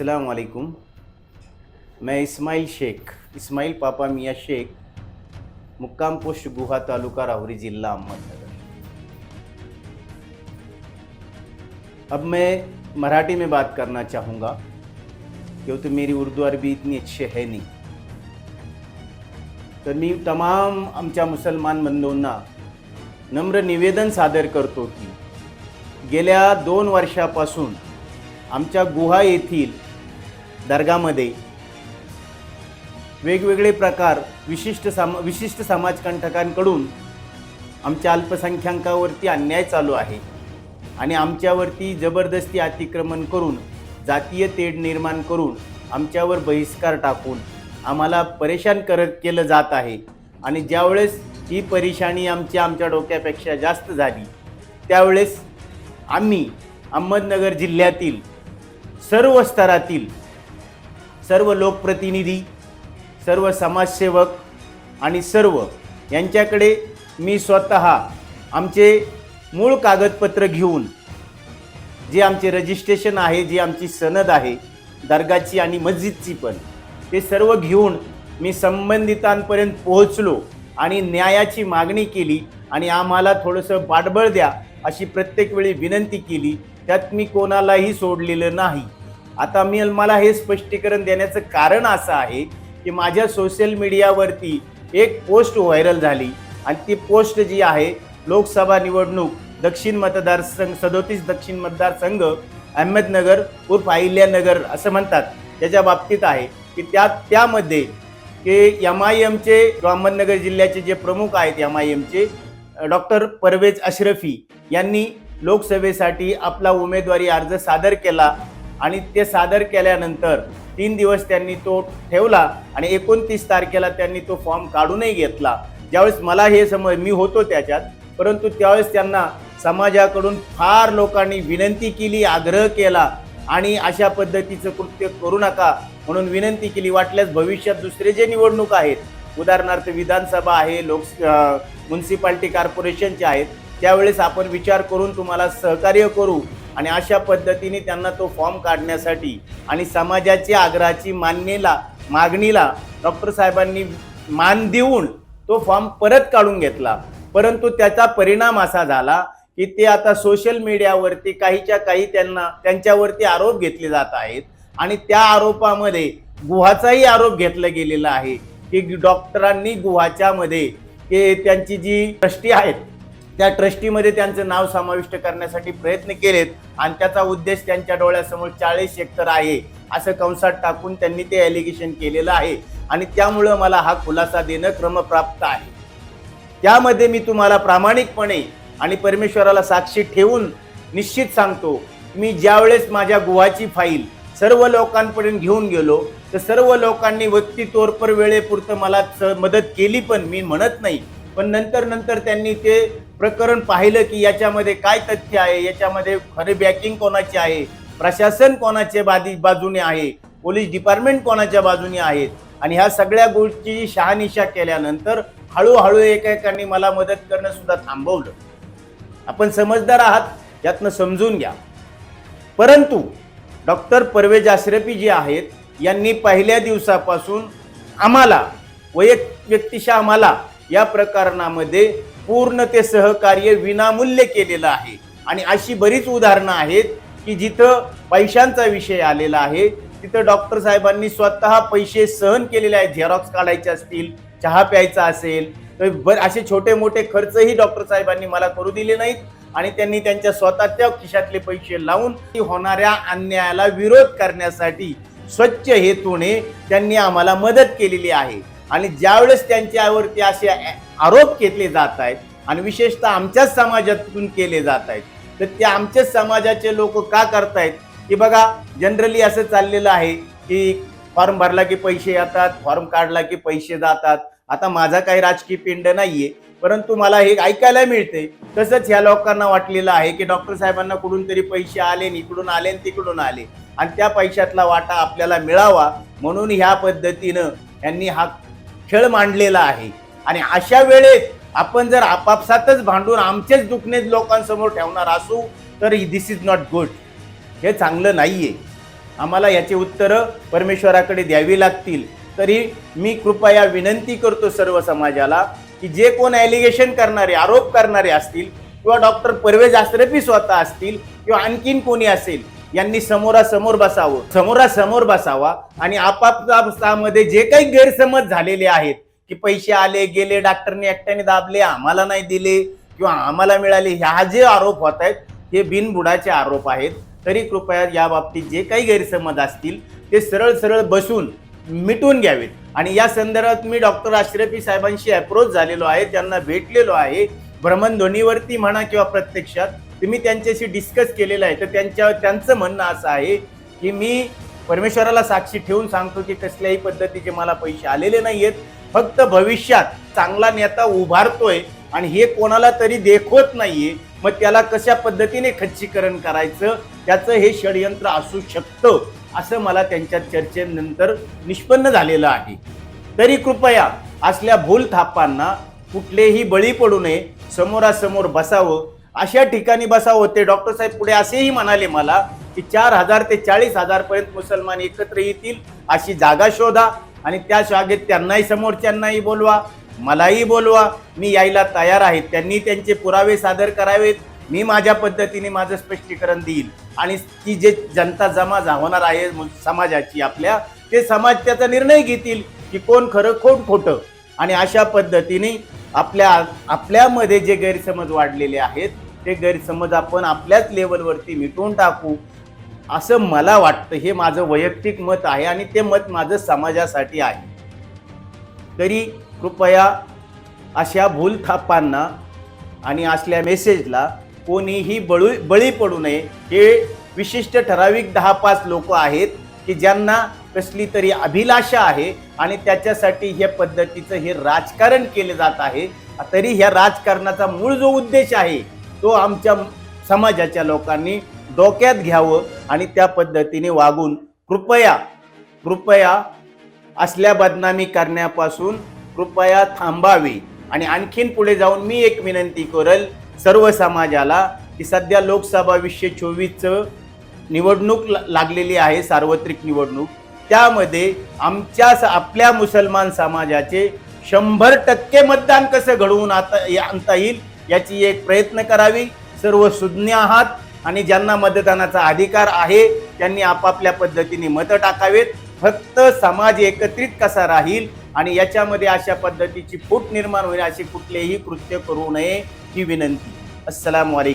अस्सलाम वालेकुम मैं इस्माइल शेख इस्माइल पापा मियाँ शेख मुक्काम पोस्ट गुहा तालुका राहुरी जिला अहमदनगर। अब मैं मराठी में बात करना चाहूँगा क्योंकि मेरी उर्दू अरबी इतनी अच्छी है नहीं। तर मी तमाम आमच्या मुसलमान बंधूंना नम्र निवेदन सादर करतो की गेल्या दोन वर्षापासून आमच्या गुहा येथील दर्गामध्ये वेगवेगळे प्रकार विशिष्ट साम विशिष्ट समाजकंटकांकडून आमच्या अल्पसंख्याकावरती अन्याय चालू आहे. आणि आमच्यावरती जबरदस्ती अतिक्रमण करून जातीय तेढ निर्माण करून आमच्यावर बहिष्कार टाकून आम्हाला परेशान करत केलं जात आहे. आणि ज्यावेळेस ही परेशानी आमची आमच्या डोक्यापेक्षा जास्त झाली त्यावेळेस आम्ही अहमदनगर जिल्ह्यातील सर्व स्तरातील सर्व लोकप्रतिनिधी सर्व समाजसेवक आणि सर्व यांच्याकडे मी स्वतः आमचे मूळ कागदपत्र घेऊन जे आमचे रजिस्ट्रेशन आहे जी आमची सनद आहे दर्गाची आणि मस्जिदची पण ते सर्व घेऊन मी संबंधितांपर्यंत पोहोचलो आणि न्यायाची मागणी केली आणि आम्हाला थोडंसं पाठबळ द्या अशी प्रत्येक वेळी विनंती केली. त्यात मी कोणालाही सोडलेलं नाही. आता मी मला हे स्पष्टीकरण देण्याचं कारण असं आहे की माझ्या सोशल मीडियावरती एक पोस्ट व्हायरल झाली. आणि ती पोस्ट जी आहे लोकसभा निवडणूक दक्षिण मतदारसंघ सदोतीस दक्षिण मतदारसंघ अहमदनगर उर्फ अहिल्यानगर असं म्हणतात. त्याच्या बाबतीत आहे की त्या त्यामध्ये की एम आय एमचे अहमदनगर जिल्ह्याचे जे प्रमुख आहेत एम आय एमचे डॉक्टर परवेज अशरफी यांनी लोकसभेसाठी आपला उमेदवारी अर्ज सादर केला. आणि ते सादर केल्यानंतर तीन दिवस त्यांनी तो ठेवला आणि एकोणतीस तारखेला त्यांनी तो फॉर्म काढूनही घेतला. ज्यावेळेस मला हे समज मी होतो त्याच्यात परंतु त्यावेळेस त्यांना समाजाकडून फार लोकांनी विनंती केली आग्रह केला आणि अशा पद्धतीचं कृत्य करू नका म्हणून विनंती केली. वाटल्यास भविष्यात दुसरे जे निवडणूक आहेत उदाहरणार्थ विधानसभा आहे लोक म्युन्सिपाल्टी कॉर्पोरेशनचे आहेत त्यावेळेस आपण विचार करून तुम्हाला सहकार्य करू. आणि अशा पद्धतीने त्यांना तो फॉर्म काढण्यासाठी आणि समाजाच्या आग्रहाची मान्यला मागणीला डॉक्टर साहेबांनी मान देऊन तो फॉर्म परत काढून घेतला. परंतु त्याचा परिणाम असा झाला की ते आता सोशल मीडियावरती काहीच्या काही त्यांना त्यांच्यावरती आरोप घेतले जात आहेत आणि त्या आरोपामध्ये गुहाचाही आरोप घेतला गेलेला आहे की डॉक्टरांनी गुहाच्यामध्ये ते त्यांची जी ट्रस्टी आहेत त्या ट्रस्टीमध्ये त्यांचं नाव समाविष्ट करण्यासाठी प्रयत्न केलेत आणि त्याचा उद्देश त्यांच्या डोळ्यासमोर चाळीस एकतर आहे असं कंसात टाकून त्यांनी ते ॲलिगेशन केलेलं आहे. आणि त्यामुळं मला हा खुलासा देणं क्रमप्राप्त आहे. त्यामध्ये मी तुम्हाला प्रामाणिकपणे आणि परमेश्वराला साक्षी ठेवून निश्चित सांगतो मी ज्यावेळेस माझ्या गुहाची फाईल सर्व लोकांपर्यंत घेऊन गेलो तर सर्व लोकांनी व्यक्ती तोरपर वेळेपुरतं मला स- मदत केली पण मी म्हणत नाही. पण नंतर नंतर त्यांनी ते प्रकरण पाहिलं की याच्यामध्ये काय तथ्य आहे? याच्यामध्ये खरे बॅकिंग कोणाची आहे? प्रशासन कोणाच्या बादी बाजूने आहे? पोलीस डिपार्टमेंट कोणाच्या बाजूने आहेत? आणि ह्या सगळ्या गोष्टी शहानिशा केल्यानंतर हळूहळू एकेकांनी मला मदत करणं सुद्धा थांबवलं. आपण समजदार आहात यातनं समजून घ्या. परंतु डॉक्टर परवेज आश्रफी जे आहेत यांनी पहिल्या दिवसापासून आम्हाला वैयक्तिक व्यक्तिशः आम्हाला या प्रकरणामध्ये पूर्ण ते सहकार्य विनामूल्य केलेलं आहे. आणि अशी बरीच उदाहरणं आहेत की जिथं पैशांचा विषय आलेला आहे तिथं डॉक्टर साहेबांनी स्वतः पैसे सहन केलेले आहेत झेरॉक्स काढायचे असतील चहा प्यायचा असेल तर बर असे छोटे मोठे खर्चही डॉक्टर साहेबांनी मला करू दिले नाहीत आणि त्यांनी त्यांच्या स्वतःच्या खिशातले पैसे लावून होणाऱ्या अन्यायाला विरोध करण्यासाठी स्वच्छ हेतूने त्यांनी आम्हाला मदत केलेली आहे. आणि ज्यावेळेस त्यांच्यावरती असे आरोप घेतले जात आहेत आणि विशेषतः आमच्याच समाजातून केले जात आहेत. तर ते आमच्याच समाजाचे लोक का करतायत? की बघा जनरली असं चाललेलं आहे की फॉर्म भरला की पैसे येतात फॉर्म काढला की पैसे जातात. आता माझा काही राजकीय पिंड नाहीये परंतु मला हे ऐकायला मिळते तसंच ह्या लोकांना वाटलेलं आहे की डॉक्टर साहेबांना कुठून तरी पैसे आले आणि इकडून आले आणि तिकडून आले. आणि त्या पैशातला वाटा आपल्याला मिळावा म्हणून ह्या पद्धतीनं यांनी हा खेळ मांडलेला आहे. आणि अशा वेळेत आपण जर आपापसातच भांडून आमचेच दुखणे लोकांसमोर ठेवणार असू तर दिस इज नॉट गुड हे चांगलं नाही आहे आम्हाला याची उत्तरं परमेश्वराकडे द्यावी लागतील. तरी मी कृपया विनंती करतो सर्व समाजाला की जे कोण ॲलिगेशन करणारे आरोप करणारे असतील किंवा डॉक्टर परवेज आश्रफी स्वतः असतील किंवा आणखीन कोणी असेल यांनी समोरासमोर बसावं. समोरासमोर बसावा आणि आपापसामध्ये जे काही गैरसमज झालेले आहेत की पैसे आले गेले डॉक्टरने एकट्याने दाबले आम्हाला नाही दिले किंवा आम्हाला मिळाले ह्या जे आरोप होत आहेत हे बिनबुडाचे आरोप आहेत. तरी कृपया या बाबतीत जे काही गैरसमज असतील ते सरळ सरळ बसून मिटून घ्यावेत. आणि या संदर्भात मी डॉक्टर अश्रफी साहेबांशी अप्रोच झालेलो आहे त्यांना भेटलेलो आहे. भ्रमणध्वनीवरती म्हणा किंवा प्रत्यक्षात तुम्ही त्यांच्याशी डिस्कस केलेलं आहे. तर त्यांच्या त्यांचं म्हणणं असं आहे की मी परमेश्वराला साक्षी ठेवून सांगतो की कसल्याही पद्धतीचे मला पैसे आलेले नाही आहेत फक्त भविष्यात चांगला नेता उभारतोय आणि हे कोणाला तरी देखवत नाहीये मग त्याला कशा पद्धतीने खच्चीकरण करायचं त्याचं हे षडयंत्र असू शकतं असं मला त्यांच्या चर्चेनंतर निष्पन्न झालेलं आहे. तरी कृपया असल्या भूल थापांना कुठलेही बळी पडू नये समोरासमोर बसावं. अशा ठिकाणी बसावं ते डॉक्टर साहेब पुढे असेही म्हणाले मला की चार हजार ते चाळीस हजारपर्यंत मुसलमान एकत्र येतील अशी जागा शोधा. आणि त्या जागेत त्यांनाही समोरच्यांनाही बोलवा मलाही बोलवा. मी यायला तयार आहे. त्यांनी त्यांचे पुरावे सादर करावेत. मी माझ्या पद्धतीने माझं स्पष्टीकरण देईल. आणि ती जे जनता जमा होणार आहे समाजाची आपल्या ते समाज त्याचा निर्णय घेतील की कोण खरं कोण खोटं. आणि अशा पद्धतीने आपल्या आपल्यामध्ये जे गैरसमज वाढलेले आहेत ते गैरसमज आपण आपल्याच लेवलवरती मिटवून टाकू. असं मला वाटतं. हे माझं वैयक्तिक मत आहे आणि ते मत माझं समाजासाठी आहे. तरी कृपया अशा भूलथापांना आणि असल्या मेसेजला कोणीही बळू बळी पडू नये. हे विशिष्ट ठराविक दहा पाच लोक आहेत की ज्यांना कसली तरी अभिलाषा आहे आणि त्याच्यासाठी ह्या पद्धतीचं हे राजकारण केले जात आहे. तरी ह्या राजकारणाचा मूळ जो उद्देश आहे तो आमच्या समाजाच्या लोकांनी डोक्यात घ्यावं आणि त्या पद्धतीने वागून कृपया कृपया असल्या बदनामी करण्यापासून कृपया थांबावे. आणि आणखीन पुढे जाऊन मी एक विनंती करेल सर्व समाजाला की सध्या लोकसभा वीसशे चोवीसचं निवडणूक लागलेली आहे सार्वत्रिक निवडणूक. त्यामध्ये आमच्या आपल्या मुसलमान समाजाचे शंभर टक्के मतदान कसं घडवून आता आणता येईल याची एक प्रयत्न करावी. सर्व सुज्ञ आहात आणि ज्यांना मतदानाचा अधिकार आहे त्यांनी आपापल्या पद्धतीने मतं टाकावेत. फक्त समाज एकत्रित कसा राहील आणि याच्यामध्ये अशा पद्धतीची फूट निर्माण होईल अशी कुठलेही कृत्य करू नये ही विनंती. अस्सलाम वालेकुम